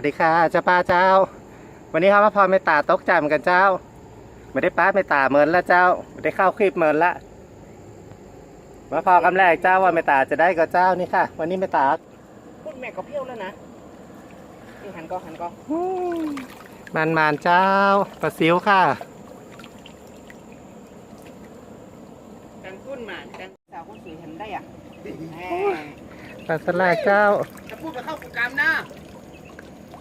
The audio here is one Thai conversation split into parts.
วัสดีค่ะเจ้าป้าเจ้า วันนี้ครับว่าพอไม่ตาตกใจเหมือนกันเจ้าไม่ได้ป้าไม่ตาเหมือนแล้วเจ้าไม่ได้เข้าคลิปเหมือนละว่าพอกำแรกเจ้าว่าไม่ตาจะได้ก็เจ้านี่ค่ะ วันนี้ไม่ตาพูดแม่ก็เพี้ยวแล้วนะนี่หันก็หันก็มันมานๆเจ้าปลาซิวค่ะกันกุ้นมากันสาวคนสวยหันได้อะแหมปลาสลากเจ้าจะพูดไปเข้าโปรแกรมนะ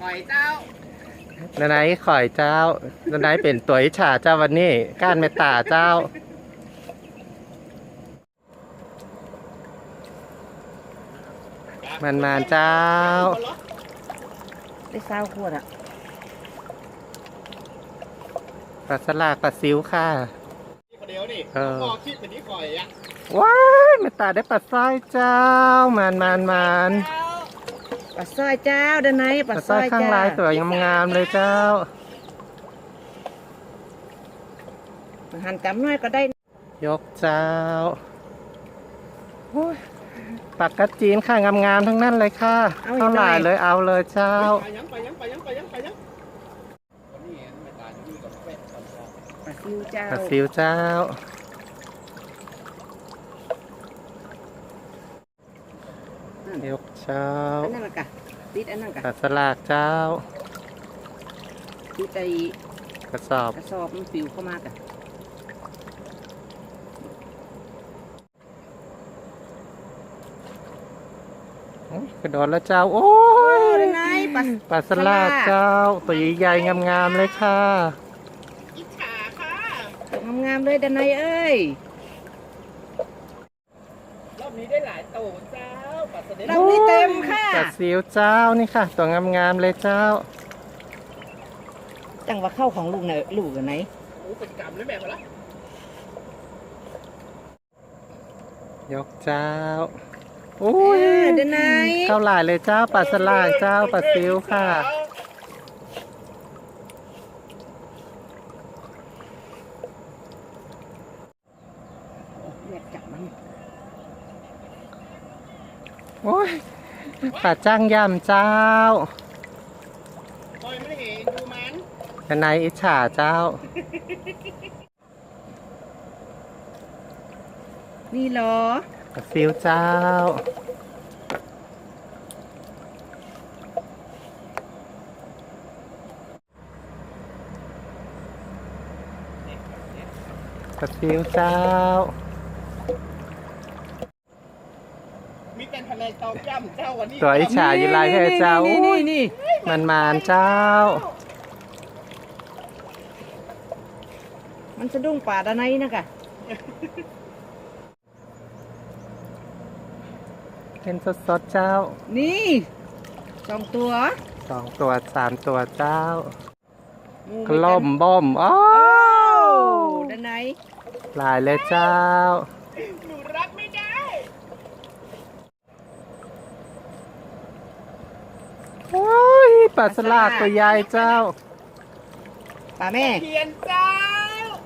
หอยเจ้านันไหนข่อยเจ้านันไหนเป็นตัวอิจฉาเจ้าวันนี้ก้านไม่ตาเจ้า มันมานๆเจ้า ได้สาวขวดอะปลาสลากปลาซิวค่ะเดี๋ยวนี่เออ พอคิดเป็นนี้ก่อยอะว้ายไม่ตาได้ปลาสร้อยเจ้า มันมันมันปลา สร้อยเจ้าด้านในปปลาลาสสร้ร้ออยยข้างเจ้าลายสวยงามๆเลยเจ้า หันกำน้อยก็ได้ยกเจ้าโอ้ยปากกระจีนค่ะงามๆทั้งนั้นเลยค่ะเอาอีกเท่าไหร่หน่อยเลยเอาเลยเจ้า ไปยังไปยังไปยังไปยังไปยังวันนี้ไม่ตายที่นี่กับแปะกับซอปลาซิวเจ้าปลาซิวเจ้า ยกเจ้าอันนั้นละกะติดอันนั้นกะปลาสลากเจ้าติดไอ้กระสอบกระสอบมันปิวเข้ามากะโอ้ยกระโดดแล้วเจ้า โอ้โอ้ยด้านในปลาปลาสลากเจ้า ตัวใหญ่ๆงามๆเลยค่ะอิจฉาค่ะตัวงามๆเลยด้านในเอ้ย รอบนี้ได้หลายโตเจ้าปัสสาวะ เรานี่เต็มค่ะปลาซิวเจ้านี่ค่ะ ตัวงามๆเลยเจ้า จังว่าเข้าของลูกไหนลูกอันไหนโอ้เป็นกรรมเลยแม่มาละยกเจ้าโอ้เอยอด้านในเท่าไหร่เลยเจ้าปลาสลากเจ้าปลาซิวค่ะ อยากจับมัน โอ้ยปลาจ้างย่ำเจ้าคอยไม่ได้เห็นดูมันอันไหนอิจฉาเจ้า นี่เหรอปลาซิวเจ้าปลาซิวเจ้า มีแต่ทะ เลเตาจ้ำเจ้าวันนี้ตัวอิจฉาอยู่ไรให้เจ้านี่นี่นี่มันมานเจ้า มันสะดุ้งป่าด้านในนะกะเป็นสดๆเจ้า นี่สองตัวสองตัวสามตัวเจ้างูกล่มบ่มอ้อโอ้วด้านในหลายเลยเจ้า หนูรับไม่ได้ โอ้ยปลาสลากตัวใหญ่เจ้าป่าแม่เขียนเจ้า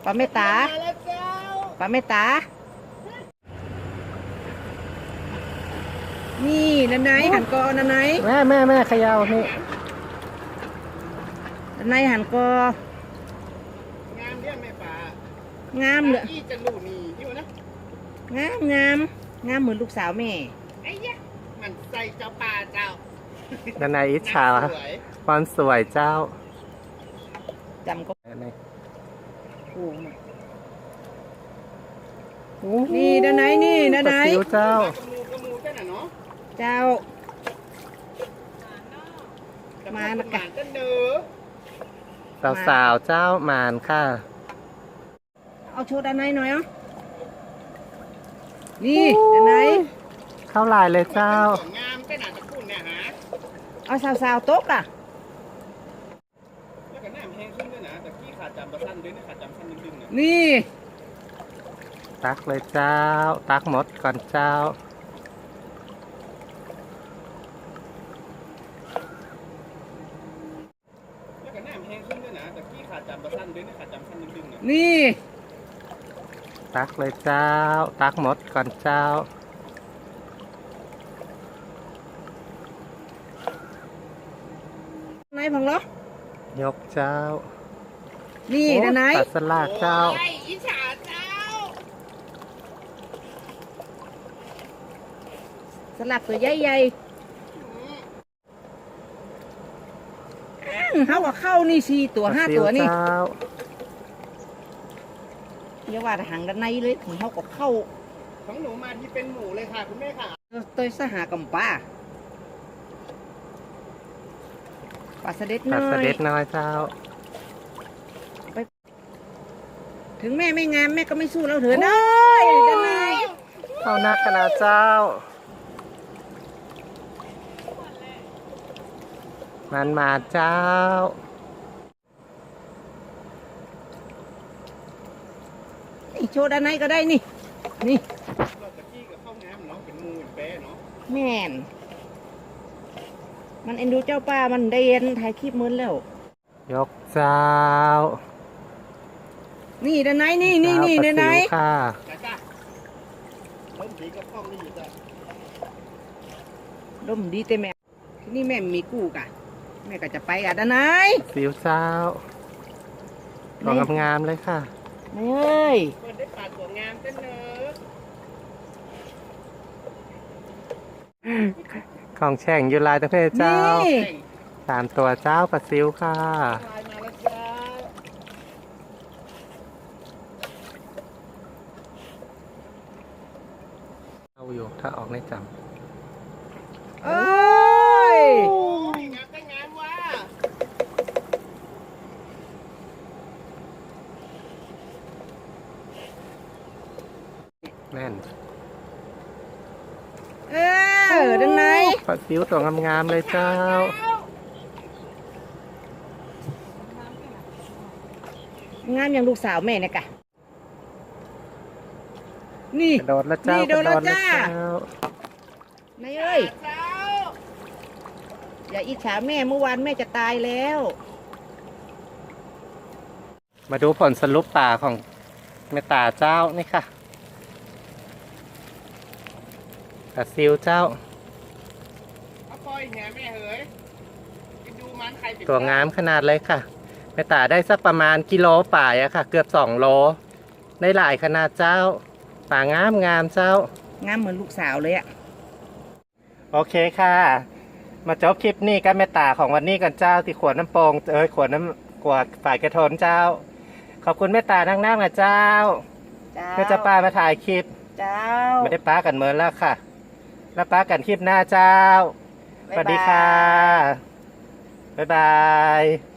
ป่าแม่ตามาแล้วเจ้าป่าแม่ตา นี่ด้านในหันกอด้านในแม่แม่แม่เขยาวนี่ด้านในหันกองามเรียกแม่ป่างามเลยอีจะลูนี่ที่วะนะงามงามงามเหมือนลูกสาวแม่ไอ้ยะมันใส่เจ้าป่าเจ้า ด้านในอิจฉาสวยความสวยเจ้าจำก็อันนี้โอ้มาโอ้โหนี่ด้านในนี่ด้านในปลาซิวเจ้ากระมูกระมูแค่น่ะเนาะเจ้าแต่มาพอละกะหก็เด้อสาวๆเจ้าหมานค่ะ เอาโชว์ด้านในหน่อยเอะนี่ด้านในเข้าหลายเลยเจ้า เอาสาวๆโต๊ะอะแล้วก็น้ำแห้งขึ้นด้วยนะแต่กี้ขาดจำประสั้นด้วยนะขาดจำสั้นนิดนึงนะนี่ตักเลยเจ้า ตักหมดก่อนเจ้า แล้วก็น้ำแห้งขึ้นด้วยนะแต่กี้ขาดจำประสั้นด้วยนะขาดจำสั้นนิดนึงนะ นี่ ตักเลยเจ้า ตักหมดก่อนเจ้า นพังเหรอยกเจ้านี่โอ้ด้านในตัดสลากเจ้า โอ้ยอิจฉาเจ้า สลักตัวใหญ่ๆอื้อเขาก็เข้านี่สี่ตัวห้าตัวนี่เจ้าอย่าว่าแต่หางด้านในเลยของเขาก็เข้าของหนูมาที่เป็นหมูเลยค่ะคุณแม่ค่ะ ตัวสหกำป้า ปลาเสด็จตัน้ดอเสย ด็จน้อยเจ้า ถึงแม่ไม่งามแม่ก็ไม่สู้เราเถอะนะด้านในเอานักขนาดเจ้า มันมาเจ้า นี่โชว์ด้านในก็ได้นี่ นี่เราตะกี้กับข้าวงามเนาะเป็นหมูเป็นแป้เนาะแม่น มันเอ็นดูเจ้าป้ามันได้เอ็นถ่ายคลิปเหมือนแล้ว ยกเจ้านี่ด้านในนี่นี่นี่เจ้ด้านในปลสิวค่ะจ้าจ้าเริ่มสีกับข้าวนี่อยู่จ้ะดมดีแต่แม่ที่นี่แม่มีกู้กะ แม่ก็จะไปอะด้านในสิวเจ้าลองงามๆเลยค่ะนายเอ้ยเปิดได้ปลาตัวงามเต้นเนอะ ของแช่งอยูลายตะเพศเจ้านี่เก่งสามตัวเจ้าปลาซิวค่ะลายมาแล้วจ้าเอาอยู่ถ้าออกในจเอ้ยโอ้ยงามก็งามว่ะำแน่น เออด้านใน ปลาซิวตัวงามๆเลยเจ้า งามอย่างลูกสาวแม่เนี่ยกะ นี่กระโดดแล้วเจ้านี่โดนแล้วกระจ้าเจ้า นายเอ้ยเจ้าอย่าอิจฉาแม่เมื่อวานแม่จะตายแล้ว มาดูผลสรุปป่าของเมตตาเจ้านี่ค่ะปลาซิวเจ้า เอาปล่อยแหแม่เฮ้ยไปดูมันใครเป็นตัวงามขนาดเลยค่ะเมตตาได้สักประมาณกิโลป่ายอะค่ะ เกือบสองโล ได้หลายขนาดเจ้าป่างามงามเจ้า งามเหมือนลูกสาวเลยอะโอเคค่ะ มาจบคลิปนี้กันเมตตาของวันนี้กันเจ้าที่ขวดน้ำโปงเอ้ยขวดน้ำขวดฝ่ายกระทนเจ้า ขอบคุณเมตตานั่งนั่งนะเจ้าเจ้าเพื่อจะป้ามาถ่ายคลิป เจ้าไม่ได้ป้ากันเหมือนแล้วค่ะ แล้วป้ากันคลิปหน้าเจ้า สวัสดีค่ะ บ๊ายบาย